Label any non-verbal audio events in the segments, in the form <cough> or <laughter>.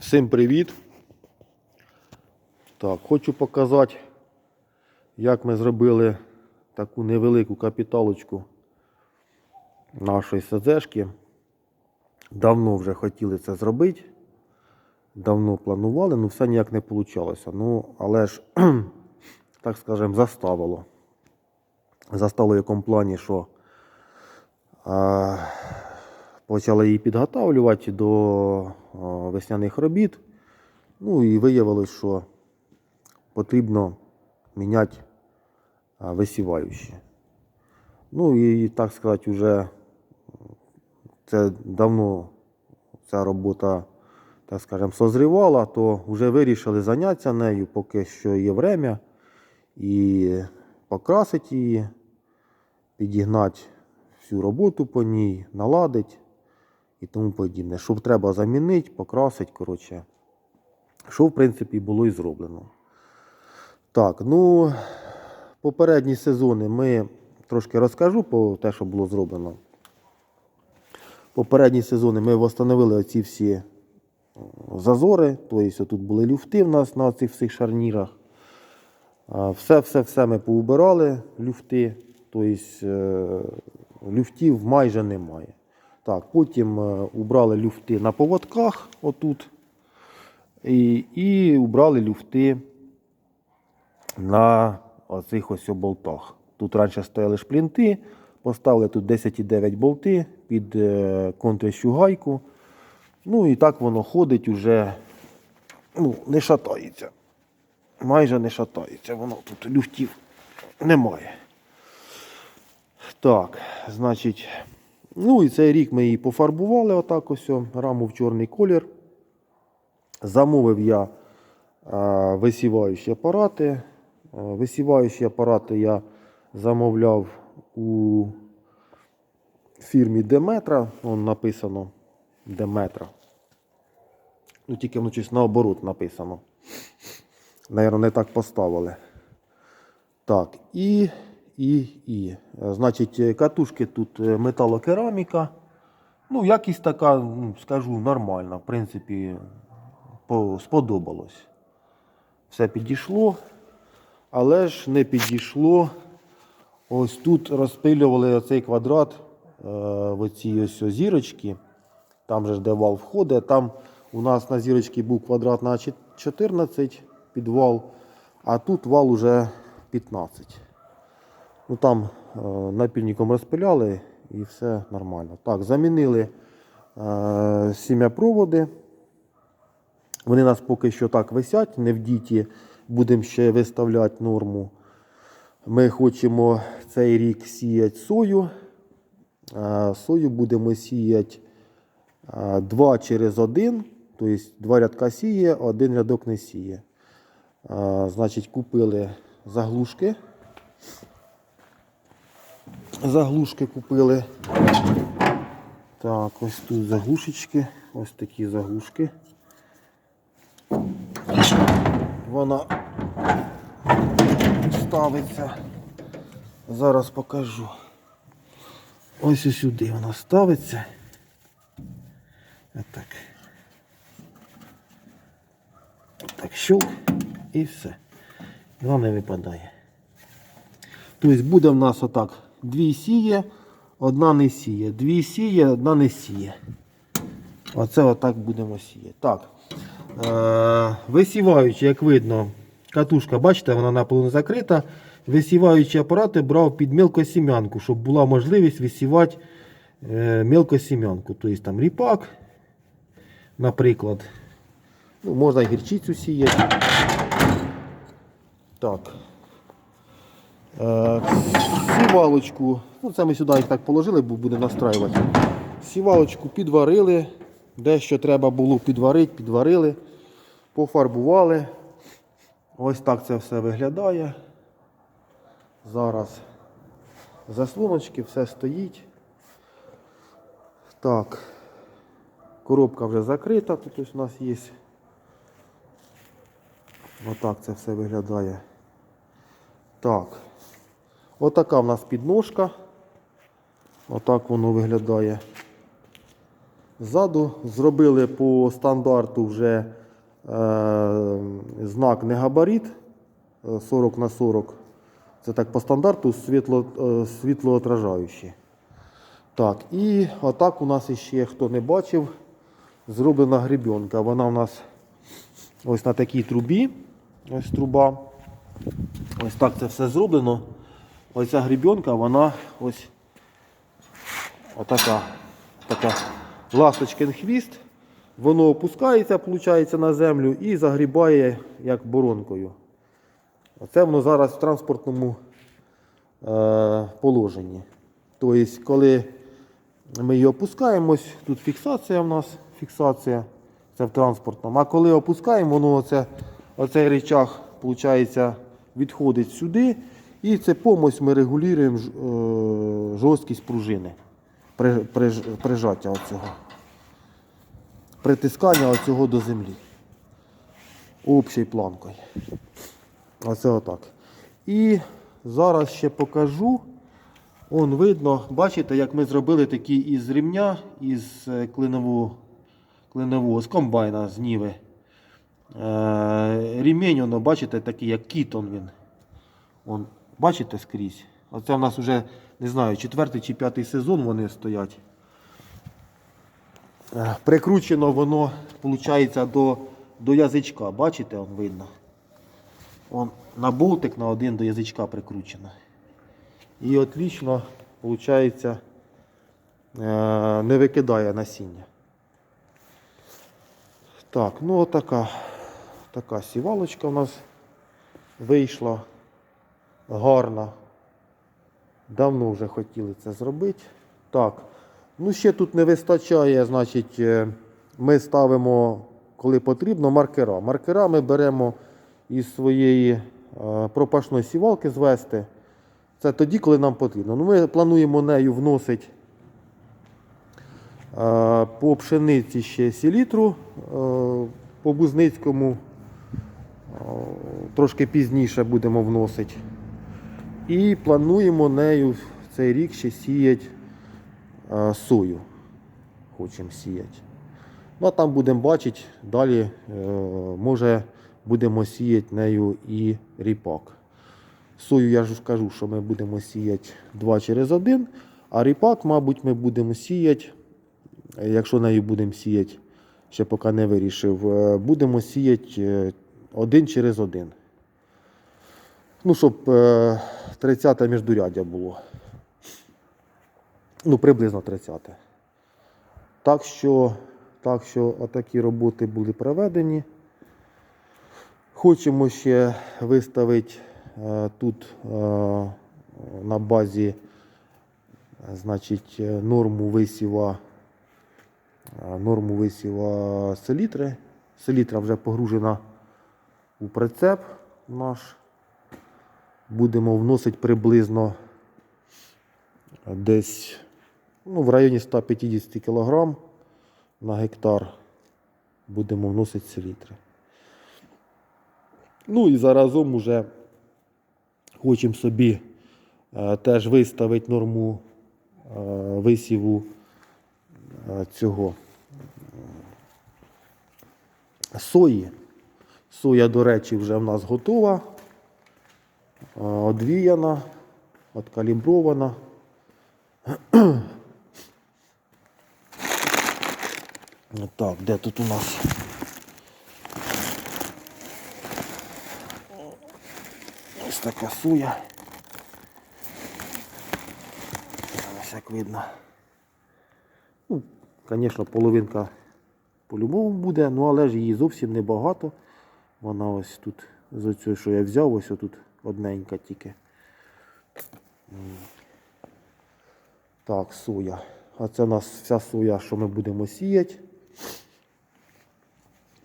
Всім привіт! Так, хочу показати, як ми зробили таку невелику капіталочку нашої СЗшки. Давно вже хотіли це зробити. Давно планували, але все ніяк не вийшло. Ну, але ж, <clears throat> так скажемо, заставило. Заставило в якому плані, що а, почали її підготавлювати до весняних робіт. Ну і виявилось, що потрібно міняти висіваючі. Ну і так сказати, вже це давно ця робота, так скажемо, созрівала, то вже вирішили зайнятися нею, поки що є время, і покрасити її, підігнати всю роботу по ній, наладити і тому подібне. Що треба замінити, покрасити, коротше. Що, в принципі, було і зроблено. Так, ну, попередні сезони ми трошки розкажу про те, що було зроблено. Попередні сезони ми встановили оці всі зазори, тобто тут були люфти в нас на цих всіх шарнірах. Все-все-все ми поубирали, люфти, тобто е, люфтів майже немає. Так, потім е, убрали люфти на поводках отут. І, і убрали люфти на оцих ось болтах. Тут раніше стояли шплінти, поставили тут 10,9 болти під е, контрящу гайку. Ну і так воно ходить уже, ну, не шатається. Майже не шатається. Воно тут люфтів немає. Так, значить, ну і цей рік ми її пофарбували отак ось, раму в чорний колір. Замовив я висіваючі апарати. Висіваючі апарати я замовляв у фірмі Деметра. Вон написано Деметра. Ну, тільки воно щось наоборот написано. Наверно, не так поставили. Так, і, і, і. Значить, е, катушки тут е, металокераміка. Ну, якість така, ну, скажу, нормальна. В принципі, сподобалось. Все підійшло, але ж не підійшло. Ось тут розпилювали оцей квадрат е, в оці ось зірочки. Там же де вал входить. Там у нас на зірочці був квадрат на 14 підвал, а тут вал уже 15. Ну там е, напільником розпиляли і все нормально. Так, замінили е, сім'я-проводи. Вони нас поки що так висять, не в діті. Будемо ще виставляти норму. Ми хочемо цей рік сіяти сою. Е, Сою будемо сіяти е, два через один, тобто два рядка сіє, один рядок не сіє. Е, Значить, купили заглушки. Заглушки купили. Так, ось тут заглушечки, ось такі заглушки. Вона ставиться. Зараз покажу. Ось ось сюди вона ставиться. Отак. Так, щук і все. Вона не випадає. Тобто буде в нас отак. Дві сіє, одна не сіє. Дві сіє, одна не сіє. Оце отак будемо сіяти. Так. Е, висіваючи, як видно, катушка, бачите, вона наполовину закрита. Висіваючі апарати брав під мілкосім'янку, щоб була можливість висівати е, мілкосім'янку. Тобто там ріпак, наприклад. Ну, можна і гірчицю сіяти. Так. Е, сівалочку, ну це ми сюди їх так положили, бо буде настраювати. Сівалочку підварили, дещо треба було підварити, підварили, пофарбували. Ось так це все виглядає. Зараз заслоночки, все стоїть. Так, коробка вже закрита, тут ось у нас є. Отак це все виглядає. Так. Отака в нас підножка. Отак воно виглядає. Ззаду зробили по стандарту вже е, знак не габарит е, 40 на 40. Це так по стандарту світло, е, світлоотражаючі. Так, і отак у нас іще, хто не бачив, зроблена гребенка. Вона у нас ось на такій трубі. Ось труба. Ось так це все зроблено. Ось ця гребенка, вона ось отака. Така ласточкин хвіст. Воно опускається, виходить, на землю і загрібає як боронкою. Оце воно зараз в транспортному е, положенні. Тобто, коли ми її опускаємось, тут фіксація в нас, фіксація, це в транспортному. А коли опускаємо, воно оце, оцей речах, виходить, відходить сюди. І це помось ми регулюємо е, жорсткість пружини. При, при, прижаття оцього. Притискання оцього до землі. Общою планкою. Оце отак. І зараз ще покажу. Он видно, бачите, як ми зробили такі із ремня, із е, клинового, клинового з комбайна, з ніви. Е, ремінь, воно, бачите, такий, як кітон він. Он, бачите скрізь? Оце в нас вже, не знаю, четвертий чи п'ятий сезон вони стоять. Е, Прикручено воно, виходить, до, до язичка. Бачите, он видно. Он на болтик на один до язичка прикручено. І отлично, виходить, е, не викидає насіння. Так, ну отака така сівалочка у нас вийшла гарна. Давно вже хотіли це зробити. Так, ну ще тут не вистачає, значить, е, ми ставимо, коли потрібно, маркера. Маркера ми беремо із своєї е, пропашної сівалки звести. Це тоді, коли нам потрібно. Ну, ми плануємо нею вносити е, по пшениці ще селітру, е, по Бузницькому трошки пізніше будемо вносити. І плануємо нею цей рік ще сіяти е, сою. Хочемо сіяти. Ну, а там будемо бачити, далі е, може будемо сіяти нею і ріпак. Сою я ж кажу, що ми будемо сіяти 2 через 1, а ріпак, мабуть, ми будемо сіяти, е, якщо нею будемо сіяти, ще поки не вирішив, е, будемо сіяти 1 через 1. Ну, щоб е, 30 міждуряддя було. Ну, приблизно 30. Так що, так що отакі роботи були проведені. Хочемо ще виставити е, тут е, на базі значить, норму висіва, норму висіва селітри. Селітра вже погружена у прицеп наш. Будемо вносити приблизно десь ну, в районі 150 кг на гектар. Будемо вносити селітри. Ну і заразом уже хочемо собі е, теж виставити норму е, висіву е, цього сої. Соя, до речі, вже в нас готова, одвіяна, откалібрована. Так, де тут у нас? Ось така суя. Ось як видно. Ну, звісно, половинка по-любому буде, ну але ж її зовсім небагато. Вона ось тут з оцього, що я взяв, ось тут одненька тільки. Так, соя. А це у нас вся соя, що ми будемо сіяти.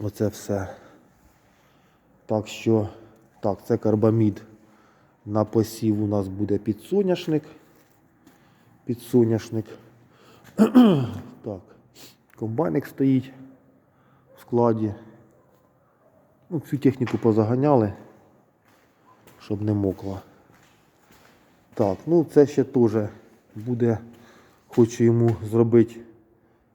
Оце все. Так що, так, це карбамід. На посів у нас буде підсоняшник. Підсоняшник. <clears throat> так. Комбайник стоїть в складі. Ну, всю техніку позаганяли, щоб не мокло. Так, ну це ще теж буде, хочу йому зробити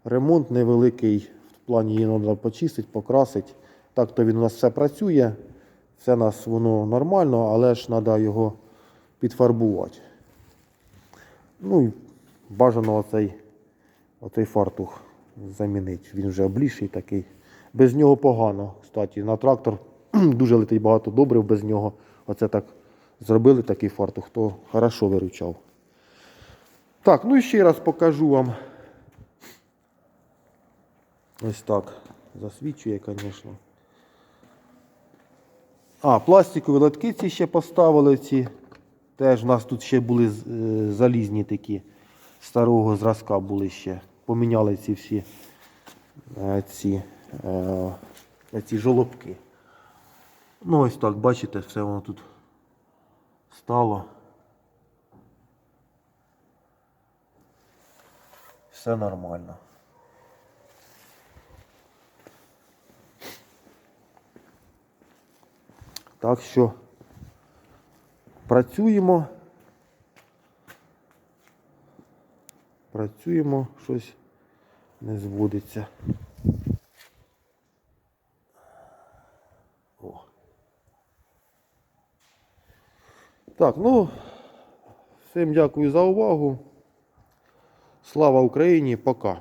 ремонт невеликий. В плані її треба почистити, покрасити. Так то він у нас все працює. Все у нас воно нормально, але ж треба його підфарбувати. Ну і бажано оцей, оцей фартух замінити. Він вже обліший такий. Без нього погано. Кстати, на трактор <clears throat> дуже летить багато добрив без нього. Оце так зробили такий фартух, то хорошо виручав. Так, ну і ще раз покажу вам. Ось так. Засвічує, звісно. А, пластикові лотки ці ще поставили ці. Теж у нас тут ще були е, залізні такі. Старого зразка були ще. Поміняли ці всі е, ці, е, ці жолобки. Ну ось так, бачите, все воно тут стало. Все нормально. Так що працюємо. Працюємо, щось не зводиться. Так, ну, всім дякую за увагу. Слава Україні, пока.